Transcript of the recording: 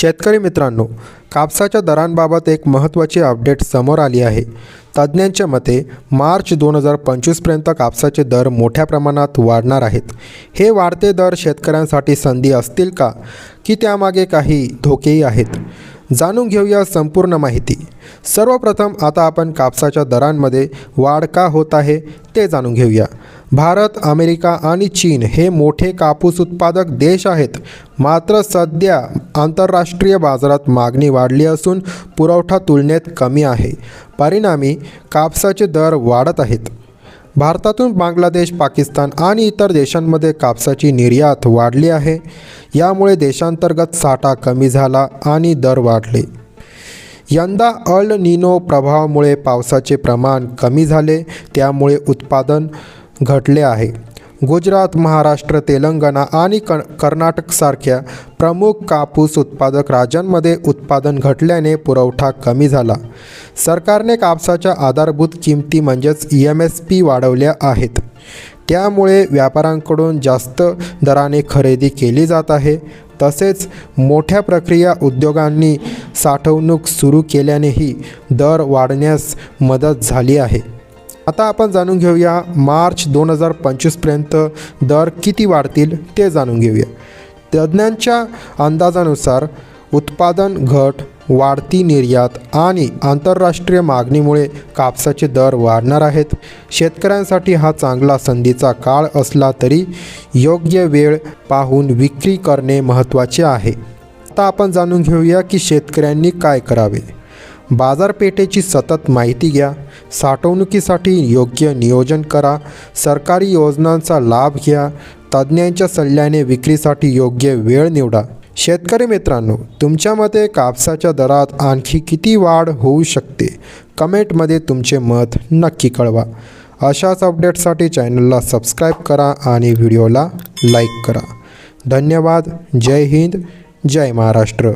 शेतकरी मित्रांनो कापसाच्या दरांबाबत एक महत्त्वाची अपडेट समोर आली आहे. तज्ज्ञांच्या मते मार्च दोन हजार पंचवीसपर्यंत कापसाचे दर मोठ्या प्रमाणात वाढणार आहेत. हे वाढते दर शेतकऱ्यांसाठी संधी असतील का? की त्यामागे काही धोकेही आहेत? जाणून घेऊया संपूर्ण माहिती. सर्वप्रथम आता आपण कापसाच्या दरांमध्ये वाढ का होत आहे ते जाणून घेऊया. भारत अमेरिका आणि चीन हे मोठे कापूस उत्पादक देश आहेत. मात्र सध्या आंतरराष्ट्रीय बाजारात मागणी वाढली असून पुरवठा तुलनेत कमी आहे. परिणामी कापसाचे दर वाढत आहेत. भारतातून बांगलादेश पाकिस्तान आणि इतर देशांमध्ये कापसाची निर्यात वाढली आहे. यामुळे देशांतर्गत साठा कमी झाला आणि दर वाढले. यंदा अल निनो प्रभावामुळे पावसाचे प्रमाण कमी झाले. त्यामुळे उत्पादन घटले आहे. गुजरात महाराष्ट्र तेलंगणा आणि क कर्नाटकसारख्या प्रमुख कापूस उत्पादक राज्यांमध्ये उत्पादन घटल्याने पुरवठा कमी झाला. सरकारने कापसाच्या आधारभूत किमती म्हणजेच ई एम एस पी वाढवल्या आहेत. त्यामुळे व्यापाऱ्यांकडून जास्त दराने खरेदी केली जात आहे. तसेच मोठ्या प्रक्रिया उद्योगांनी साठवणूक सुरू केल्यानेही दर वाढण्यास मदत झाली आहे. आता आपण जाणून घेऊया मार्च दोन हजार पंचवीसपर्यंत दर किती वाढतील ते जाणून घेऊया. तज्ज्ञांच्या अंदाजानुसार उत्पादन घट वाढती निर्यात आणि आंतरराष्ट्रीय मागणीमुळे कापसाचे दर वाढणार आहेत. शेतकऱ्यांसाठी हा चांगला संधीचा काळ असला तरी योग्य वेळ पाहून विक्री करणे महत्त्वाचे आहे. आता आपण जाणून घेऊया की शेतकऱ्यांनी काय करावे. बाजारपेठेची सतत माहिती घ्या. साठवणुकीसाठी योग्य नियोजन करा. सरकारी योजनांचा लाभ घ्या. तज्ज्ञांच्या सल्ल्याने विक्रीसाठी योग्य वेळ निवडा. शेतकरी मित्रांनो तुमच्या मते कापसाच्या दरात आणखी किती वाढ होऊ शकते? कमेंटमध्ये तुमचे मत नक्की कळवा. अशाच अपडेट्ससाठी चॅनलला सबस्क्राईब करा आणि व्हिडिओला लाईक करा. धन्यवाद. जय हिंद. जय महाराष्ट्र.